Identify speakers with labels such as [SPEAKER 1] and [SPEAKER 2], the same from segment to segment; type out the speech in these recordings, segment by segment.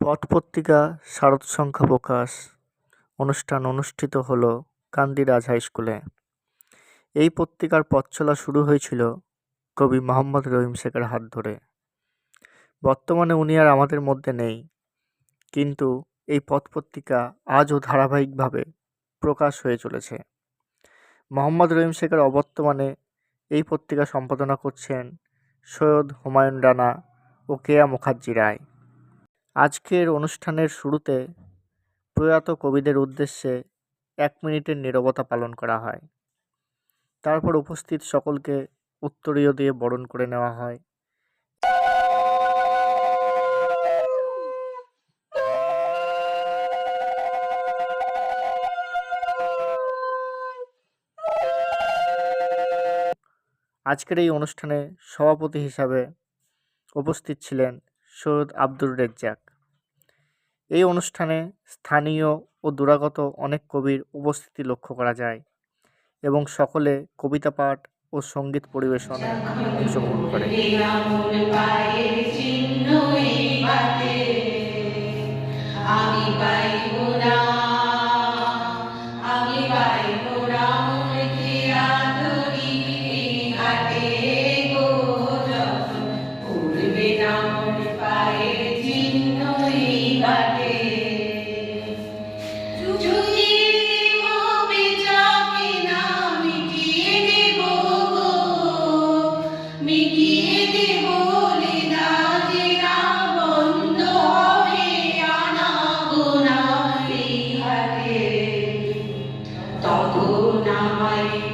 [SPEAKER 1] পথ পত্রিকা শারদ সংখ্যা প্রকাশ অনুষ্ঠান অনুষ্ঠিত হলো কান্দিরাজ হাই স্কুলে। এই পত্রিকার পথ চলা শুরু হয়েছিল কবি মোহাম্মদ রহিম শেখের হাত ধরে। বর্তমানে উনি আর আমাদের মধ্যে নেই। কিন্তু এই পথ পত্রিকা আজও ধারাবাহিকভাবে প্রকাশ হয়ে চলেছে। মোহাম্মদ রহিম শেখের অবর্তমানে এই পত্রিকা সম্পাদনা করছেন সৈয়দ হুমায়ুন রানা ও কেয়া মুখার্জি রায়। আজকের অনুষ্ঠানের শুরুতে প্রয়াত কবিদের উদ্দেশ্যে এক মিনিটের নীরবতা পালন করা হয়। তারপর উপস্থিত সকলকে উত্তরীয় দিয়ে বরণ করে নেওয়া হয়। আজকের এই অনুষ্ঠানে সভাপতি হিসাবে উপস্থিত ছিলেন সৈয়দ আব্দুর রেজ্জাক। এই অনুষ্ঠানে স্থানীয় ও দূরাগত অনেক কবির উপস্থিতি লক্ষ্য করা যায় এবং সকলে কবিতা পাঠ ও সংগীত পরিবেশনে অংশগ্রহণ করে।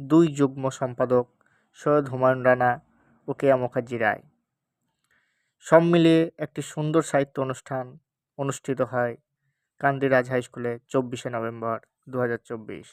[SPEAKER 1] দুই যুগ্ম সম্পাদক সৈয়দ হুমায়ুন রানা ও কেয়া মুখার্জি রায়। সব মিলিয়ে একটি সুন্দর সাহিত্য অনুষ্ঠান অনুষ্ঠিত হয় কান্দিরাজ হাই স্কুলে চব্বিশে নভেম্বর দু হাজার চব্বিশ।